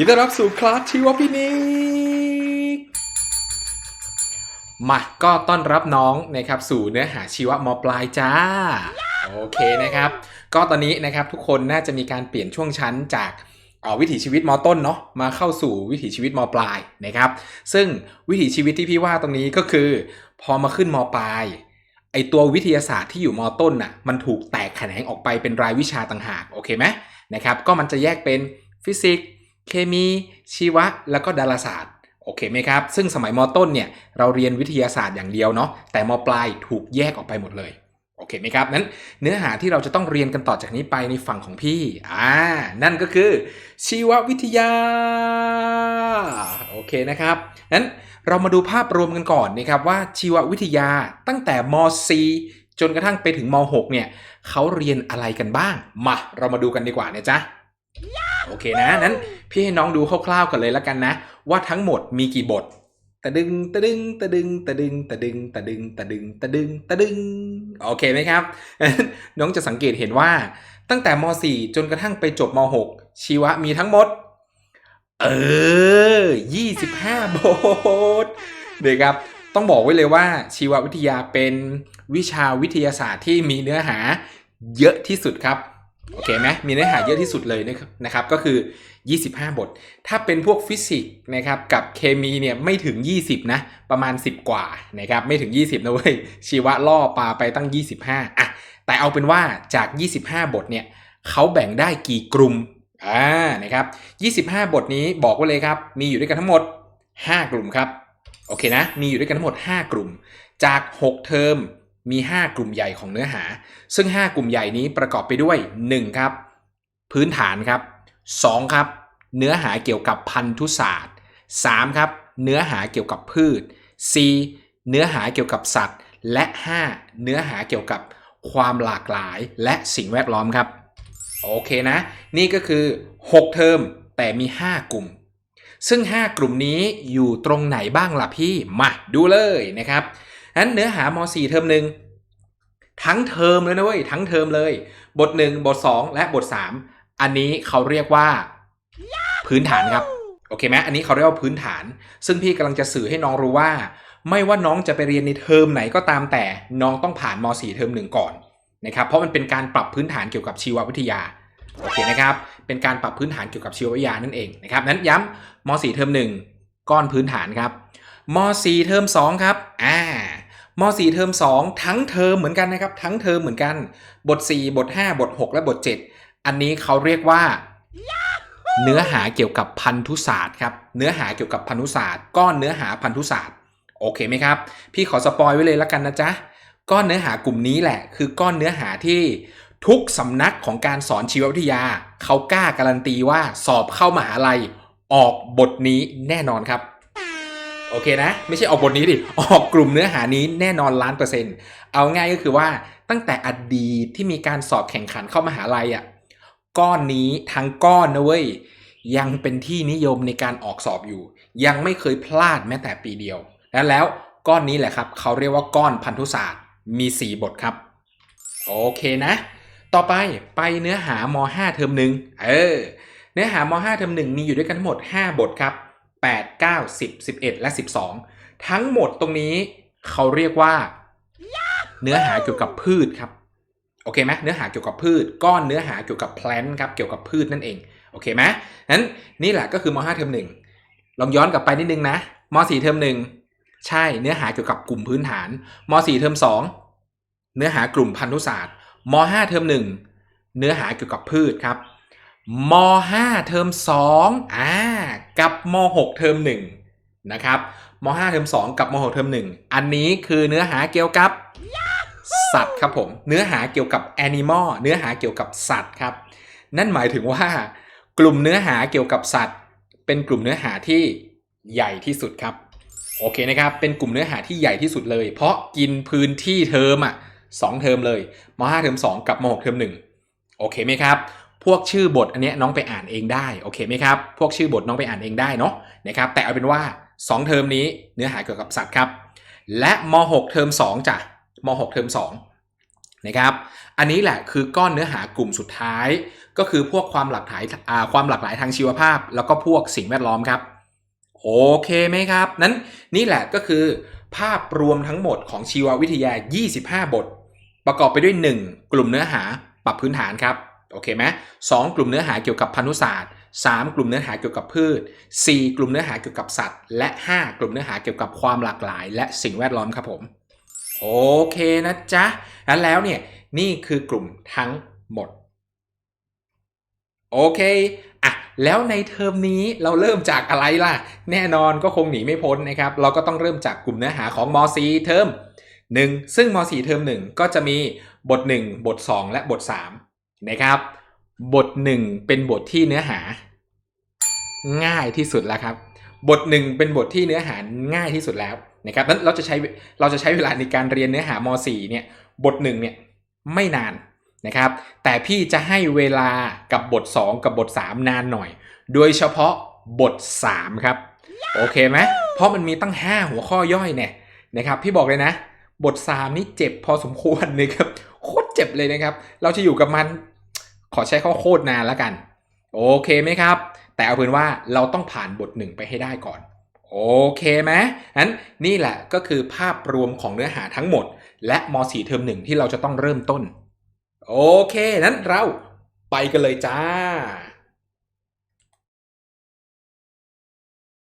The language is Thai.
ยินดีต้อนรับสู่คลาสชีวพินิกมาก็ต้อนรับน้องนะครับสู่เนื้อหาชีวมปลายจ้า โอเคนะครับ ก็ตอนนี้นะครับทุกคนน่าจะมีการเปลี่ยนช่วงชั้นจากวิถีชีวิตมต้นเนาะมาเข้าสู่วิถีชีวิตมปลายนะครับ ซึ่งวิถีชีวิตที่พี่ว่าตรงนี้ก็คือ พอมาขึ้นมปลายไอตัววิทยาศาสตร์ที่อยู่มต้นน่ะมันถูกแตกแขนงออกไปเป็นรายวิชาต่างหากโอเคไหมนะครับก็มันจะแยกเป็นฟิสิกส์ เคมีชีวะ แล้วก็ดาราศาสตร์โอเคไหมครับ ซึ่งสมัยมต้นเนี่ยเราเรียนวิทยาศาสตร์อย่างเดียวเนาะแต่มปลายถูกแยกออกไปหมดเลยโอเคไหมครับนั้นเนื้อหาที่เราจะต้องเรียนกันต่อจากนี้ไปในฝั่งของพี่อ่านั่นก็คือ ชีววิทยาโอเคนะครับนั้นเรามาดูภาพรวมกันก่อนนะครับว่าชีววิทยาตั้งแต่ม .4 จนกระทั่งไปถึงม .6 เนี่ยเขาเรียนอะไรกันบ้าง มา เรามาดูกันดีกว่านะจ๊ะ โอเคนะนั้นพี่ให้น้องดูคร่าวๆกันเลยแล้วกันนะ ว่าทั้งหมดมีกี่บทตะดึงตะดึงตะดึงตะดึงตะดึงตะดึงตะดึงตะดึงตะดึงโอเคไหมครับ น้องจะสังเกตเห็นว่าตั้งแต่ม .4 จนกระทั่งไปจบม .6 ชีวะมีทั้งหมด เออ 25 บทเดี๋ยวครับ ต้องบอกไว้เลยว่าชีววิทยาเป็นวิชาวิทยาศาสตร์ที่มีเนื้อหาเยอะที่สุดครับ โอเคไหมมีเนื้อหาเยอะที่สุดเลยนะครับก็คือ 25 บท ถ้าเป็นพวกฟิสิกส์นะครับกับเคมีเนี่ยไม่ถึง 20 นะ ประมาณ 10 กว่านะครับไม่ถึง 20 นะเว้ย ชีวะล่อปลาไปตั้ง 25อะแต่เอาเป็นว่าจาก 25 บทเนี่ยเขาแบ่งได้กี่กลุ่มอ่านะครับ25 บทนี้บอกไว้เลยครับ มีอยู่ด้วยกันทั้งหมด 5 กลุ่มครับโอเคนะมีอยู่ด้วยกันทั้งหมด 5 กลุ่ม จาก 6 เทอม มี 5 กลุ่มใหญ่ของเนื้อหา ซึ่ง 5 กลุ่มใหญ่นี้ประกอบไปด้วย 1 ครับ พื้นฐานครับ 2 ครับ เนื้อหาเกี่ยวกับพันธุศาสตร์ 3 ครับ เนื้อหาเกี่ยวกับพืช 4. เนื้อหาเกี่ยวกับสัตว์ และ 5. เนื้อหาเกี่ยวกับความหลากหลายและสิ่งแวดล้อมครับ โอเคนะ นี่ก็คือ 6 เทอมแต่มี 5 กลุ่ม ซึ่ง 5 กลุ่มนี้อยู่ตรงไหนบ้างล่ะพี่ มาดูเลยนะครับ นั้นเนื้อหาม4เทอมหนึ่งทั้งเทอมเลยนะเว้ยทั้งเทอมเลย บท 1 บท 2 และบท 3 อันนี้เขาเรียกว่าพื้นฐานครับโอเคไหมอันนี้เขาเรียกว่าพื้นฐาน ซึ่งพี่กำลังจะสื่อให้น้องรู้ว่า ไม่ว่าน้องจะไปเรียนในเทอมไหนก็ตามแต่น้องต้องผ่านม .4 เทอมหนึ่งก่อนนะครับเพราะมันเป็นการปรับพื้นฐานเกี่ยวกับชีววิทยาโอเคนะครับเป็นการปรับพื้นฐานเกี่ยวกับชีววิทยานั่นเองนะครับนั้นย้ำม .4 เทอม1ก้อนพื้นฐานครับม .4 เทอม2ครับอ่า ม .4 เทอม2 ทั้งเทอมเหมือนกันนะครับ ทั้งเทอมเหมือนกัน บท 4 บท 5 บท 6 และบท 7 อันนี้เขาเรียกว่า เนื้อหาเกี่ยวกับพันธุศาสตร์ครับ เนื้อหาเกี่ยวกับพันธุศาสตร์ ก้อนเนื้อหาพันธุศาสตร์ โอเคไหมครับ พี่ขอสปอยไว้เลยแล้วกันนะจ๊ะ ก้อนเนื้อหากลุ่มนี้แหละ คือก้อนเนื้อหาที่ทุกสำนักของการสอนชีววิทยา เขากล้าการันตีว่าสอบเข้ามหาลัยออกบทนี้แน่นอนครับ โอเคนะ ไม่ใช่ออกบทนี้ดิ ออกกลุ่มเนื้อหานี้แน่นอนล้านเปอร์เซ็นต์เอาง่ายก็คือว่าตั้งแต่อดีตที่มีการสอบแข่งขันเข้ามหาลัยอะก้อนนี้ทั้งก้อนนะเว้ยยังเป็นที่นิยมในการออกสอบอยู่ ยังไม่เคยพลาดแม้แต่ปีเดียวและแล้วก้อนนี้แหละครับเขาเรียกว่าก้อนพันธุศาสตร์มี 4 บทครับ โอเคนะ ต่อไปไปเนื้อหาม 5 เทอมหนึ่งเออเนื้อหาม 5 เทอมหนึ่งมีอยู่ด้วยกันทั้งหมด 5 บทครับ 8 9 10 11 และ 12 ทั้งหมดตรงนี้เขาเรียกว่า เนื้อหาเกี่ยวกับพืชครับโอเคไหมเนื้อหาเกี่ยวกับพืช ก้อนเนื้อหาเกี่ยวกับแพลนครับเกี่ยวกับพืชนั่นเองโอเคไหมนั้นนี่แหละก็คือม 5 เทอมหนึ่งลองย้อนกลับไปนิดนึงนะม 4 เทอมหนึ่งใช่เนื้อหาเกี่ยวกับกลุ่มพื้นฐานม 4 เทอม2 เนื้อหากลุ่มพันธุศาสตร์ม 5 เทอม1เนื้อหาเกี่ยวกับพืชครับ ม 5 เทอม2อ่ากับม 6 เทอม1นะครับม 5 เทอม2 กับม 6 เทอม1 อันนี้คือเนื้อหาเกี่ยวกับ สัตว์ครับผม เนื้อหาเกี่ยวกับ animal เนื้อหาเกี่ยวกับสัตว์ครับ นั่นหมายถึงว่า กลุ่มเนื้อหาเกี่ยวกับสัตว์ เป็นกลุ่มเนื้อหาที่ใหญ่ที่สุดครับ โอเคนะครับ เป็นกลุ่มเนื้อหาที่ใหญ่ที่สุดเลย เพราะกินพื้นที่เทอมอะสองเทอมเลยม 5 เทอม2 กับม 6 เทอม1 โอเคไหมครับ พวกชื่อบทอันเนี้ยน้องไปอ่านเองได้โอเคไหมครับ พวกชื่อบทน้องไปอ่านเองได้เนาะนะครับแต่เอาเป็นว่า 2 เทอมนี้เนื้อหาเกี่ยวกับสัตว์ครับ และม 6 เทอม2จ้ะม 6 เทอมนะครับอันนี้แหละคือก้อนเนื้อหากลุ่มสุดท้าย ก็คือพวกความหลากหลายความหลากหลายทางชีวภาพ แล้วก็พวกสิ่งแวดล้อมครับโอเคไหมครับ นั้นนี่แหละก็คือ ภาพรวมทั้งหมดของชีววิทยา 25 บท ประกอบไปด้วย 1 กลุ่มเนื้อหาปรับพื้นฐานครับ โอเคไหมสองกลุ่มเนื้อหาเกี่ยวกับพันธุศาสตร์ 3 กลุ่มเนื้อหาเกี่ยวกับพืช 4 กลุ่มเนื้อหาเกี่ยวกับสัตว์ และ 5 กลุ่มเนื้อหาเกี่ยวกับความหลากหลาย และสิ่งแวดล้อมครับผมโอเคนะจ๊ะนั้นแล้วเนี่ยนี่คือกลุ่มทั้งหมดโอเคอะแล้วในเทอมนี้เราเริ่มจากอะไรล่ะ แน่นอนก็คงหนีไม่พ้นนะครับ เราก็ต้องเริ่มจากกลุ่มเนื้อหาของม .4 เทอม1ซึ่งม .4 เทอม1 ก็จะมีบท 1 บท 2 และบท 3 นะครับ บท 1 เป็นบทที่เนื้อหา ง่ายที่สุดแล้วครับ บท 1 เป็นบทที่เนื้อหาง่ายที่สุดแล้วนะครับนั้นเราจะใช้เราจะใช้เวลาในการเรียนเนื้อหาม .4 เนี่ยบท1เนี่ยไม่นานนะครับ แต่พี่จะให้เวลากับบท 2 กับบท 3 นานหน่อย โดยเฉพาะบท 3 ครับ โอเคไหมเพราะมันมีตั้ง 5 หัวข้อย่อยเนี่ยนะครับ พี่บอกเลยนะ บท 3 นี่เจ็บพอสมควรนะครับโคตรเจ็บเลยนะครับ เราจะอยู่กับมัน ขอใช้ข้อโคตรนานแล้วกัน โอเคไหมครับ แต่เอาเป็นว่าเราต้องผ่านบทหนึ่งไปให้ได้ก่อน โอเคไหมนั้นนี่แหละก็คือภาพรวมของเนื้อหาทั้งหมด และม .4 เทอมหนึ่งที่เราจะต้องเริ่มต้น โอเค นั้นเราไปกันเลยจ้า